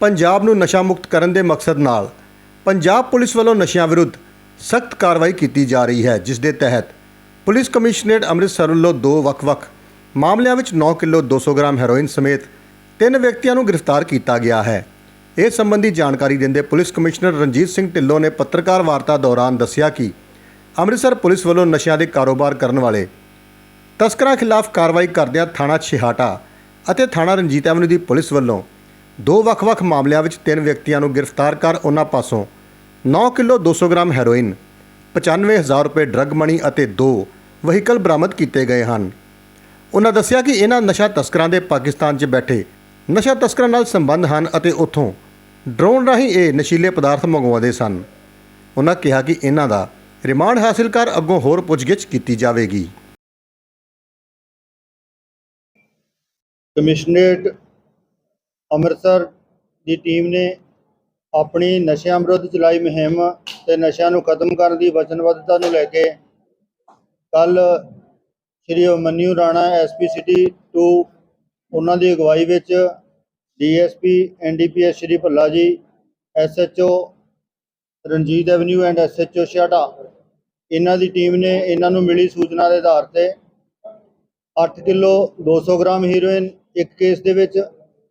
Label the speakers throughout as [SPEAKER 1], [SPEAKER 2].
[SPEAKER 1] ਪੰਜਾਬ ਨੂੰ ਨਸ਼ਾ ਮੁਕਤ ਕਰਨ ਦੇ ਮਕਸਦ ਨਾਲ ਪੰਜਾਬ ਪੁਲਿਸ ਵੱਲੋਂ ਨਸ਼ਿਆਂ ਵਿਰੁੱਧ ਸਖਤ ਕਾਰਵਾਈ ਕੀਤੀ ਜਾ ਰਹੀ ਹੈ, ਜਿਸ ਦੇ ਤਹਿਤ ਪੁਲਿਸ ਕਮਿਸ਼ਨਰੇਟ ਅੰਮ੍ਰਿਤਸਰ ਵੱਲੋਂ ਦੋ ਵੱਖ-ਵੱਖ ਮਾਮਲਿਆਂ ਵਿੱਚ 9 ਕਿਲੋ 200 ਗ੍ਰਾਮ ਹੈਰੋਇਨ ਸਮੇਤ ਤਿੰਨ ਵਿਅਕਤੀਆਂ ਨੂੰ ਗ੍ਰਿਫਤਾਰ ਕੀਤਾ ਗਿਆ ਹੈ। ਇਸ ਸੰਬੰਧੀ ਜਾਣਕਾਰੀ ਦਿੰਦੇ ਪੁਲਿਸ ਕਮਿਸ਼ਨਰ ਰਣਜੀਤ ਸਿੰਘ ਢਿੱਲੋਂ ਨੇ ਪੱਤਰਕਾਰ ਵਾਰਤਾ ਦੌਰਾਨ ਦੱਸਿਆ ਕਿ ਅੰਮ੍ਰਿਤਸਰ ਪੁਲਿਸ ਵੱਲੋਂ ਨਸ਼ਿਆਂ ਦੇ ਕਾਰੋਬਾਰ ਕਰਨ ਵਾਲੇ ਤਸਕਰਾਂ ਖਿਲਾਫ ਕਾਰਵਾਈ ਕਰਦਿਆਂ ਥਾਣਾ ਛਿਹਾਟਾ ਅਤੇ ਥਾਣਾ ਰਣਜੀਤ ਐਵਨਿਊ ਦੀ ਪੁਲਿਸ ਵੱਲੋਂ ਦੋ ਵੱਖ-ਵੱਖ ਮਾਮਲਿਆਂ ਵਿੱਚ ਤਿੰਨ ਵਿਅਕਤੀਆਂ ਨੂੰ ਗ੍ਰਿਫਤਾਰ ਕਰ ਉਹਨਾਂ ਪਾਸੋਂ 9 ਕਿਲੋ 200 ਗ੍ਰਾਮ ਹੈਰੋਇਨ 95000 ਰੁਪਏ ਡਰੱਗ ਮਣੀ ਅਤੇ ਦੋ ਵਹੀਕਲ ਬਰਾਮਦ ਕੀਤੇ ਗਏ ਹਨ। ਉਹਨਾਂ ਦੱਸਿਆ ਕਿ ਇਹਨਾਂ ਨਸ਼ਾ ਤਸਕਰਾਂ ਦੇ ਪਾਕਿਸਤਾਨ 'ਚ ਬੈਠੇ ਨਸ਼ਾ ਤਸਕਰਾਂ ਨਾਲ ਸੰਬੰਧ ਹਨ ਅਤੇ ਉੱਥੋਂ ਡਰੋਨ ਰਾਹੀਂ ਇਹ ਨਸ਼ੀਲੇ ਪਦਾਰਥ ਮੰਗਵਾਉਂਦੇ ਸਨ। ਉਹਨਾਂ ਕਿਹਾ ਕਿ ਇਹਨਾਂ ਦਾ ਰਿਮਾਂਡ ਹਾਸਿਲ ਕਰ ਅੱਗੋਂ ਹੋਰ ਪੁੱਛਗਿੱਛ ਕੀਤੀ ਜਾਵੇਗੀ।
[SPEAKER 2] ਕਮਿਸ਼ਨਰੇਟ ਅੰਮ੍ਰਿਤਸਰ ਦੀ ਟੀਮ ਨੇ ਆਪਣੀ ਨਸ਼ਿਆਂ ਵਿਰੁੱਧ ਚਲਾਈ ਮੁਹਿੰਮ ਤੇ ਨਸ਼ਿਆਂ ਨੂੰ ਖਤਮ ਕਰਨ ਦੀ ਵਚਨਬੱਧਤਾ ਨੂੰ ਲੈ ਕੇ ਕੱਲ ਸ਼੍ਰੀ ਅਮਨਿਊ ਰਾਣਾ ਐਸਪੀ ਸਿਟੀ 2 ਉਹਨਾਂ ਦੀ ਅਗਵਾਈ ਵਿੱਚ DSP, NDPS Shri Bhalla ji, SHO Ranjit avenue and SHO ਛਾਟਾ ਇਹਨਾਂ ਦੀ ਟੀਮ ਨੇ ਇਹਨਾਂ ਨੂੰ ਮਿਲੀ ਸੂਚਨਾ ਦੇ ਆਧਾਰ ਤੇ 8 ਕਿਲੋ 200 ਗ੍ਰਾਮ ਹੀਰੋਇਨ ਇੱਕ ਕੇਸ ਦੇ ਵਿੱਚ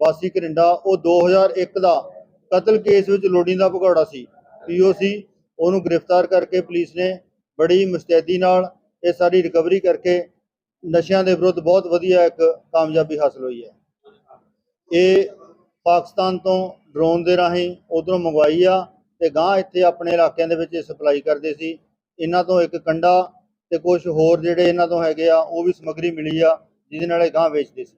[SPEAKER 2] ਵਾਸੀ ਕਰਿੰਡਾ ਉਹ 2001 ਦਾ ਕਤਲ ਕੇਸ ਵਿੱਚ ਲੋੜੀਂਦਾ ਭਗੌੜਾ ਸੀ। ਪੀਓਸੀ ਉਹਨੂੰ ਗ੍ਰਿਫਤਾਰ ਕਰਕੇ ਪੁਲਿਸ ਨੇ ਬੜੀ ਮੁਸਤੈਦੀ ਨਾਲ ਇਹ ਸਾਰੀ ਰਿਕਵਰੀ ਕਰਕੇ ਨਸ਼ਿਆਂ ਦੇ ਵਿਰੁੱਧ ਬਹੁਤ ਵਧੀਆ ਇੱਕ ਕਾਮਯਾਬੀ ਹਾਸਲ ਹੋਈ ਹੈ। ਇਹ ਪਾਕਿਸਤਾਨ ਤੋਂ ਡਰੋਨ ਦੇ ਰਾਹੀਂ ਉਧਰੋਂ ਮੰਗਵਾਈ ਆ ਤੇ ਗਾਂ ਇੱਥੇ ਆਪਣੇ ਇਲਾਕਿਆਂ ਦੇ ਵਿੱਚ ਸਪਲਾਈ ਕਰਦੇ ਸੀ। ਇਹਨਾਂ ਤੋਂ ਇੱਕ ਕੰਡਾ ਤੇ ਕੁਝ ਹੋਰ ਜਿਹੜੇ ਇਹਨਾਂ ਤੋਂ ਹੈਗੇ ਆ, ਉਹ ਵੀ ਸਮੱਗਰੀ ਮਿਲੀ ਆ, ਜਿਹਦੇ ਨਾਲ ਇਹ ਗਾਂ ਵੇਚਦੇ ਸੀ।